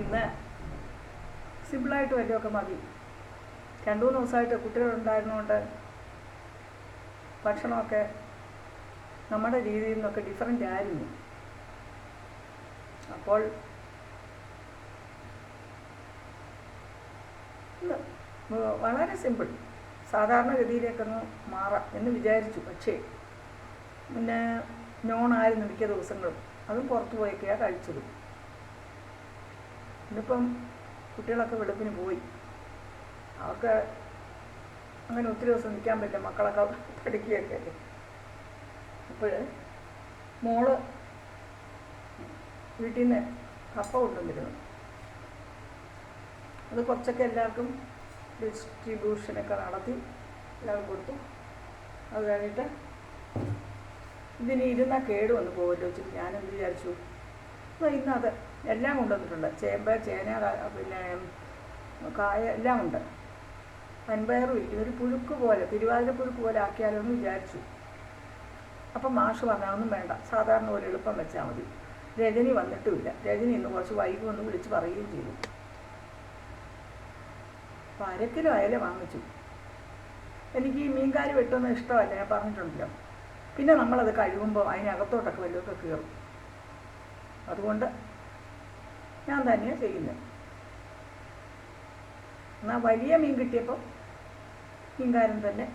ഇന്ന് സിമ്പിളായിട്ട് വല്ലതൊക്കെ മതി. രണ്ടു മൂന്ന് ദിവസമായിട്ട് കുട്ടികളുണ്ടായിരുന്നുകൊണ്ട് ഭക്ഷണമൊക്കെ നമ്മുടെ രീതിയിൽ നിന്നൊക്കെ ഡിഫറെന്റ് ആയിരുന്നു. അപ്പോൾ വളരെ സിമ്പിൾ സാധാരണഗതിയിലേക്കൊന്ന് മാറാം എന്ന് വിചാരിച്ചു. പക്ഷേ പിന്നെ നോണായിരുന്നു മിക്ക ദിവസങ്ങളും. അതും പുറത്ത് പോയൊക്കെയാണ് കഴിച്ചത്. ഇന്നിപ്പം കുട്ടികളൊക്കെ വെളുപ്പിന് പോയി. അവർക്ക് അങ്ങനെ ഒത്തിരി ദിവസം നിൽക്കാൻ പറ്റില്ല. മക്കളൊക്കെ പഠിക്കുകയൊക്കെ. അപ്പോൾ മോൾ വീട്ടിൽ നിന്ന് കപ്പ കൊണ്ടുവന്നിരുന്നു. അത് കുറച്ചൊക്കെ എല്ലാവർക്കും ഡിസ്ട്രിബ്യൂഷനൊക്കെ നടത്തി എല്ലാവർക്കും കൊടുത്തു. അത് കഴിഞ്ഞിട്ട് ഇതിന് ഇരുന്നാൽ കേട് വന്ന് പോകുമല്ലോ വെച്ചിട്ട് ഞാനെന്ത് വിചാരിച്ചു? അപ്പോൾ ഇന്ന് ഇന്നത് എല്ലാം കൊണ്ടുവന്നിട്ടുണ്ട്. ചേമ്പ് ചേന പിന്നെ കായ എല്ലാം ഉണ്ട്. പൻപയറും ഇരിക്കുന്നു ഒരു പുഴുക്ക് പോലെ തിരുവാതിര പുഴുക്ക് പോലെ ആക്കിയാലോ എന്ന് വിചാരിച്ചു. അപ്പം മാഷ് പറഞ്ഞാൽ ഒന്നും വേണ്ട. സാധാരണ പോലെ എളുപ്പം വെച്ചാൽ മതി. രജനി വന്നിട്ടുമില്ല. രജനി ഇന്ന് കുറച്ച് വൈകി ഒന്ന് വിളിച്ച് പറയുകയും ചെയ്തു. അപ്പം അരക്കിലോ അയല വാങ്ങിച്ചു. എനിക്ക് ഈ മീൻകാരി വെട്ടുന്നത് ഇഷ്ടമല്ല. ഞാൻ പറഞ്ഞിട്ടുണ്ടല്ലോ. പിന്നെ നമ്മളത് കഴിയുമ്പോൾ അതിനകത്തോട്ടൊക്കെ വല്ലതൊക്കെ കയറും അതുകൊണ്ട് ഞാൻ തന്നെയാണ് ചെയ്യുന്നത് എന്നാൽ വലിയ മീൻ കിട്ടിയപ്പോൾ മീൻകാരൻ തന്നെ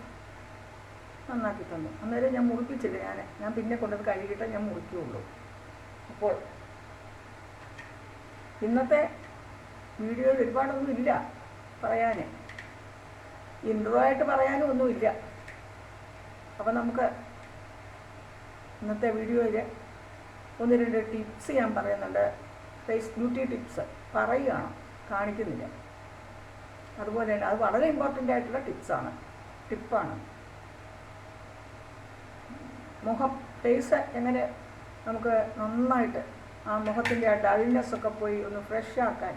നന്നാക്കി തന്നു. അന്നേരം ഞാൻ മുറിപ്പിച്ചില്ല ഞാൻ ഞാൻ പിന്നെ കൊണ്ടത് കഴുകിയിട്ട് ഞാൻ മുറിക്കുകയുള്ളൂ അപ്പോൾ ഇന്നത്തെ വീഡിയോയിൽ ഒരുപാടൊന്നും ഇല്ല പറയാൻ ഇൻട്രോ ആയിട്ട് പറയാനും ഒന്നുമില്ല. അപ്പം നമുക്ക് ഇന്നത്തെ വീഡിയോയിൽ ഒന്ന് രണ്ട് ടിപ്സ് ഞാൻ പറയുന്നുണ്ട്. ഫേസ് ബ്യൂട്ടി ടിപ്സ് പറയുകയാണ് കാണിക്കുന്നില്ല. അതുപോലെ തന്നെ അത് വളരെ ഇമ്പോർട്ടന്റ് ആയിട്ടുള്ള ടിപ്സാണ് ടിപ്പാണ് മുഖം ഫേസ് എങ്ങനെ നമുക്ക് നന്നായിട്ട് ആ മുഖത്തിന്റെ ആ ഡൾനെസ് ഒക്കെ പോയി ഒന്ന് ഫ്രഷ് ആക്കാൻ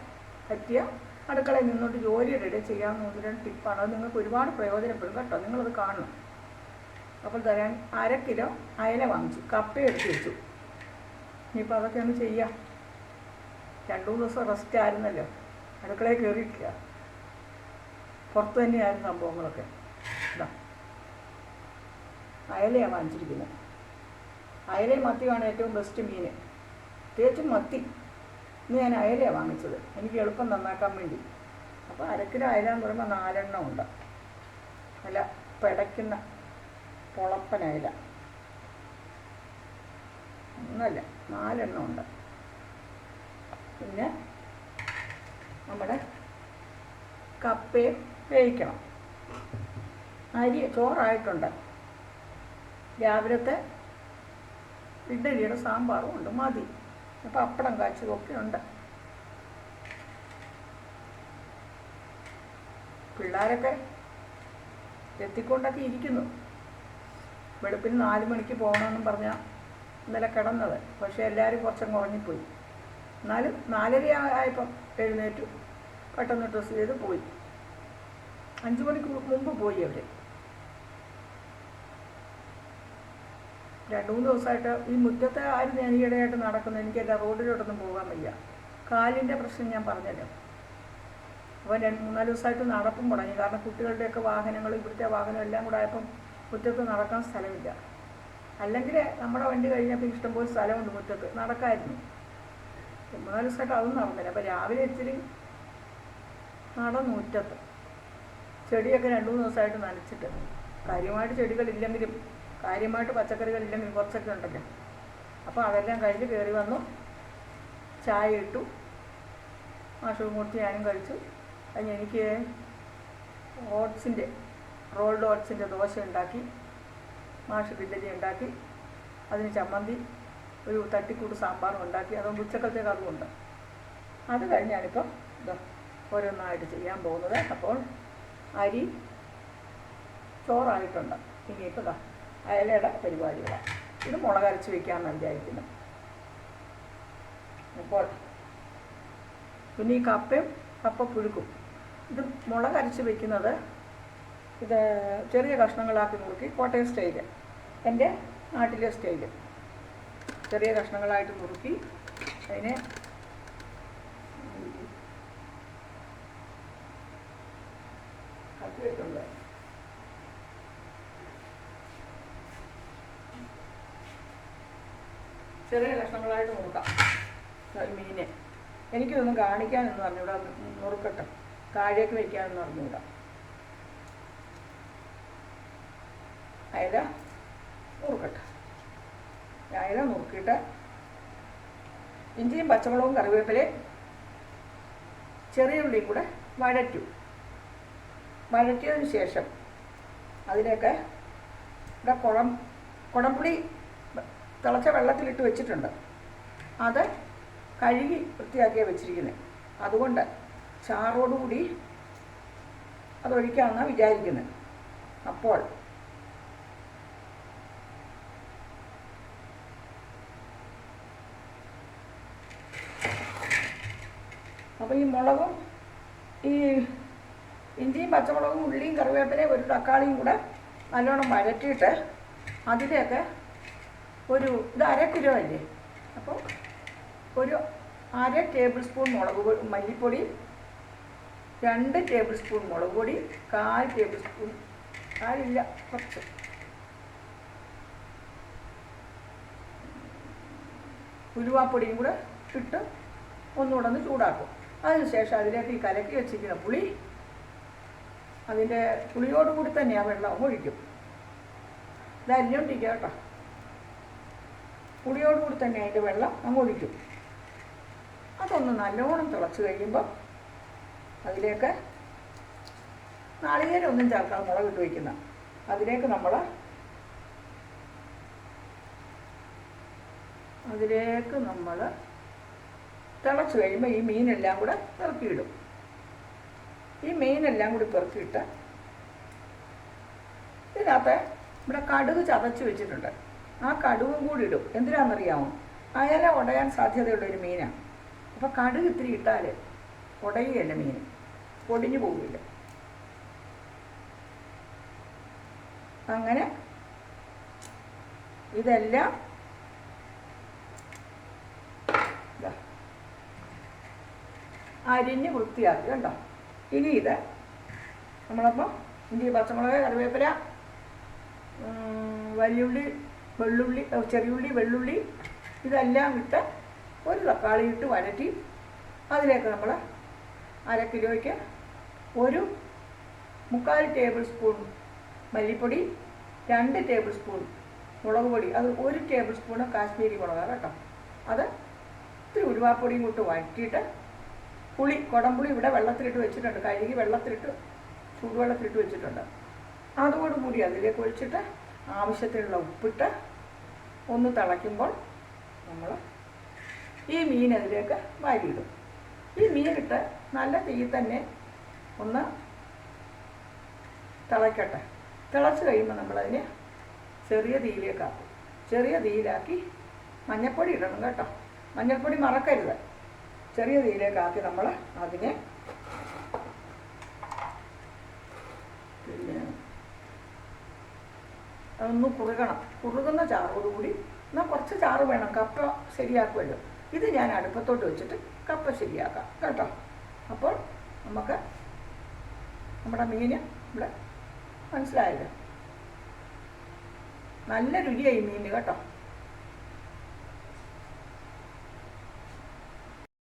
പറ്റിയ അടുക്കളയിൽ നിന്നോട്ട് ജോലിയുടെ ഇടയിൽ ചെയ്യാവുന്ന ഒന്ന് രണ്ട് ടിപ്പാണ് അത് നിങ്ങൾക്ക് ഒരുപാട് പ്രയോജനപ്പെടും കേട്ടോ. നിങ്ങളത് കാണണം. അപ്പോൾ തരാൻ അര കിലോ അയല വാങ്ങിച്ചു. കപ്പ എടുത്തു വെച്ചു. ഇനിയിപ്പോൾ അതൊക്കെ ഒന്ന് ചെയ്യാം. രണ്ടു മൂന്ന് ദിവസം റെസ്റ്റ് ആയിരുന്നല്ലോ. അടുക്കളയിൽ കയറിയിട്ടില്ല പുറത്ത് തന്നെയായിരുന്നു സംഭവങ്ങളൊക്കെ. ഇതാ. അയലയാണ് വാങ്ങിച്ചിരിക്കുന്നത്. അയലയും മത്തിയാണ് ഏറ്റവും ബെസ്റ്റ് മീൻ. പ്രത്യേകിച്ചും മത്തി. ഇന്ന് ഞാൻ അയലയാണ് വാങ്ങിച്ചത്. എനിക്ക് എളുപ്പം നന്നാക്കാൻ വേണ്ടി. അപ്പോൾ അരക്കിലോ അയല എന്ന് പറയുമ്പോൾ നാലെണ്ണം ഉണ്ട്. നല്ല പിടയ്ക്കുന്ന പൊളപ്പൻ അയല ഒന്നല്ല നാലെണ്ണം ഉണ്ട്. പിന്നെ നമ്മുടെ കപ്പയും വേവിക്കണം. അരി ചോറായിട്ടുണ്ട്. രാവിലത്തെ ഇഡ്ഡലിയുടെ സാമ്പാറും ഉണ്ട് മതി. പപ്പടം കാച്ചതൊക്കെ ഉണ്ട്. പിള്ളേരൊക്കെ എത്തിക്കൊണ്ടൊക്കെ ഇരിക്കുന്നു. വെളുപ്പിന് നാല് മണിക്ക് പോകണമെന്നും പറഞ്ഞാൽ ഇന്നലെ കിടന്നത്. പക്ഷേ എല്ലാവരും കുറച്ചും കുറഞ്ഞിപ്പോയി എന്നാലും നാലര ആയപ്പം എഴുന്നേറ്റു. പെട്ടെന്ന് ഡ്രസ്സ് ചെയ്ത് പോയി. അഞ്ച് മണിക്ക് മുമ്പ് പോയി അവർ രണ്ട് മൂന്ന് ദിവസമായിട്ട് ഈ മുറ്റത്തെ ആരും ഞാൻ നടക്കുന്നത്. എനിക്കല്ല റോഡിലോട്ടൊന്നും പോകാൻ വയ്യ. കാലിന്റെ പ്രശ്നം ഞാൻ പറഞ്ഞല്ലോ. അപ്പോൾ രണ്ട് മൂന്നാൽ ദിവസമായിട്ട് നടപ്പും തുടങ്ങി. കാരണം കുട്ടികളുടെയൊക്കെ വാഹനങ്ങൾ ഇവിടുത്തെ വാഹനം എല്ലാം കൂടെ ആയപ്പം മുറ്റത്ത് നടക്കാൻ സ്ഥലമില്ല. അല്ലെങ്കിൽ നമ്മുടെ വണ്ടി കഴിഞ്ഞപ്പോൾ ഇഷ്ടംപോലെ സ്ഥലമുണ്ട് മുറ്റത്ത്. നടക്കായിരുന്നു. മൂന്നാൽ ദിവസമായിട്ട് അതൊന്നും നടന്നില്ല. അപ്പോൾ രാവിലെ ഇച്ചിരി നടന്നു മുറ്റത്ത്. ചെടിയൊക്കെ രണ്ട് മൂന്ന് ദിവസമായിട്ട് നനച്ചിട്ട്. കാര്യമായിട്ട് ചെടികളില്ലെങ്കിലും കാര്യമായിട്ട് പച്ചക്കറികളില്ലെങ്കിലും കുറച്ചൊക്കെ ഉണ്ടല്ലോ. അപ്പോൾ അതെല്ലാം കഴിഞ്ഞ് കയറി വന്നു. ചായ ഇട്ടു. കൊടുത്ത് ഞാനും കഴിച്ചു. അതിന് എനിക്ക് ഓട്സിന്റെ റോൾഡ് ഓട്സിന്റെ ദോശ ഉണ്ടാക്കി മാഷ് ബില്ലരി ഉണ്ടാക്കി അതിന് ചമ്മന്തി ഒരു തട്ടിക്കൂട്ട് സാമ്പാറും ഉണ്ടാക്കി അതുകൊണ്ട് ഉച്ചക്കലത്തേക്ക് അതുമുണ്ട് അത് കഴിഞ്ഞാണിപ്പം ഇതാ ഓരോന്നായിട്ട് ചെയ്യാൻ പോകുന്നത്. അപ്പോൾ അരി ചോറായിട്ടുണ്ട്. ഇനിയിപ്പോൾ ഇതാ അയലയുടെ പരിപാടികളാണ് ഇത് മുളകരച്ച് വയ്ക്കാമെന്ന് വേണ്ടിയായിരിക്കുന്നു അപ്പോൾ പിന്നെ ഈ കപ്പയും കപ്പ പുഴുക്കും ഇത് മുളകരച്ച് വെക്കുന്നത് ഇത് ചെറിയ കഷ്ണങ്ങളാക്കി നുറുക്കി കോട്ടയം സ്റ്റൈൽ എന്റെ നാട്ടിലെ സ്റ്റൈൽ. ചെറിയ കഷ്ണങ്ങളായിട്ട് നുറുക്കി അതിനെ ചെറിയ കഷ്ണങ്ങളായിട്ട് നുറുക്കാം മീനെ എനിക്കിതൊന്നും കാണിക്കാനെന്ന് പറഞ്ഞൂടാ നുറുക്കട്ടെ താഴേക്ക് വയ്ക്കാമെന്ന് പറഞ്ഞൂടാ അയല നുറുക്കട്ടെ. അയല നുറുക്കിയിട്ട് ഇഞ്ചിയും പച്ചമുളകും കറിവേപ്പിലയും ചെറിയ ഉള്ളിയും കൂടെ വഴറ്റും. വഴറ്റിയതിന് ശേഷം അതിലേക്ക് ഇവിടെ കുളം കുടംപുളി തിളച്ച വെള്ളത്തിലിട്ട് വെച്ചിട്ടുണ്ട്. അത് കഴുകി വൃത്തിയാക്കിയാണ് വെച്ചിരിക്കുന്നത് അതുകൊണ്ട് ചാറോടുകൂടി അതൊഴിക്കാമെന്നാണ് വിചാരിക്കുന്നത് അപ്പോൾ അപ്പോൾ ഈ മുളകും ഈ ഇഞ്ചിയും പച്ചമുളകും ഉള്ളിയും കറിവേപ്പിലയും ഒരു തക്കാളിയും കൂടെ നല്ലോണം വഴറ്റിയിട്ട് അതിലേക്ക് ഒരു ഇത് അര കിലോ അല്ലേ? അപ്പോൾ ഒരു അര ടേബിൾ സ്പൂൺ മുളക് പൊടി മല്ലിപ്പൊടി രണ്ട് ടേബിൾ സ്പൂൺ മുളക് പൊടി കാൽ ടേബിൾ സ്പൂൺ കാലില്ല കുറച്ച്. ഉലുവാപ്പൊടിയും കൂടെ ഇട്ട് ഒന്നുകൂടെ ഒന്ന് ചൂടാക്കും. അതിനുശേഷം അതിലേക്ക് ഈ കലക്കി വെച്ചിരിക്കുന്ന പുളി അതിന്റെ പുളിയോടുകൂടി തന്നെ ആ വെള്ളം ഒഴിക്കും. ഇതല്ലോണ്ടിരിക്കുക കേട്ടോ. പുളിയോടുകൂടി തന്നെ അതിന്റെ വെള്ളം അങ്ങ് ഒഴിക്കും. അതൊന്ന് നല്ലോണം തിളച്ച് കഴിയുമ്പോൾ അതിലേക്ക് നാളികേരം ഒന്നും ചേർക്കാൻ മുളക് ഇട്ട് വയ്ക്കുന്ന അതിലേക്ക് നമ്മൾ അതിലേക്ക് നമ്മൾ തിളച്ച് കഴിയുമ്പോൾ ഈ മീനെല്ലാം കൂടെ പെറുക്കിയിടും. ഈ മീനെല്ലാം കൂടി പെറുക്കിയിട്ട് ഇതിനകത്ത് ഇവിടെ കടുക് ചതച്ച് വെച്ചിട്ടുണ്ട്. ആ കടുകും കൂടി ഇടും. എന്തിനാണെന്നറിയാമോ അയല ഉടയാൻ സാധ്യതയുള്ള ഒരു മീനാണ് അപ്പോൾ കടുക് ഇത്തിരി ഇട്ടാൽ ഉടയുകയല്ല മീൻ പൊടിഞ്ഞു പോവില്ല അങ്ങനെ ഇതെല്ലാം അരിഞ്ഞ് വൃത്തിയാക്കി കണ്ടോ? ഇനി ഇത് നമ്മളപ്പോൾ ഇഞ്ചി പച്ചമുളക് കറിവേപ്പില വലിയുള്ളി വെള്ളുള്ളി ചെറിയുള്ളി വെള്ളുള്ളി ഇതെല്ലാം ഇട്ട് ഒരു തക്കാളി ഇട്ട് വഴറ്റി അതിലേക്ക് നമ്മൾ അര കിലോയ്ക്ക് ഒരു മുക്കാൽ ടേബിൾ സ്പൂൺ മല്ലിപ്പൊടി രണ്ട് ടേബിൾ സ്പൂൺ മുളക് പൊടി അത് ഒരു ടേബിൾ സ്പൂണ് കാശ്മീരി മുളകാണ് കേട്ടോ? അത് ഇത്തിരി ഉരുവാപ്പൊടിയും കൂട്ട് വഴറ്റിയിട്ട് പുളി കുടംപുളി ഇവിടെ വെള്ളത്തിലിട്ട് വെച്ചിട്ടുണ്ട്. കഴുകി വെള്ളത്തിലിട്ട് ചൂടുവെള്ളത്തിലിട്ട് വെച്ചിട്ടുണ്ട്. അതോടുകൂടി അതിലേക്ക് ഒഴിച്ചിട്ട് ആവശ്യത്തിനുള്ള ഉപ്പിട്ട് ഒന്ന് തിളയ്ക്കുമ്പോൾ നമ്മൾ ഈ മീൻ അതിലേക്ക് വാരിയിടും. ഈ മീനിട്ട് നല്ല തീ തന്നെ ഒന്ന് തിളയ്ക്കട്ടെ. തിളച്ച് കഴിയുമ്പോൾ നമ്മളതിനെ ചെറിയ തീയിലേക്കാക്കും ചെറിയ തീയിലാക്കി മഞ്ഞൾപ്പൊടി ഇടണം കേട്ടോ. മഞ്ഞൾപ്പൊടി മറക്കരുത്. ചെറിയ തീയിലേക്കാക്കി നമ്മൾ അതിനെ പിന്നെ അതൊന്ന് കുറുകണം. കുറുകുന്ന ചാറോടുകൂടി എന്നാൽ കുറച്ച് ചാറ് വേണം. കപ്പ ശരിയാക്കുമല്ലോ. ഇത് ഞാൻ അടുപ്പത്തോട്ട് വെച്ചിട്ട് കപ്പ ശരിയാക്കാം. കേട്ടോ? അപ്പോൾ നമുക്ക് നമ്മുടെ മീന് ഇവിടെ മനസ്സിലായല്ലോ. നല്ല രുചിയായി മീൻ കേട്ടോ?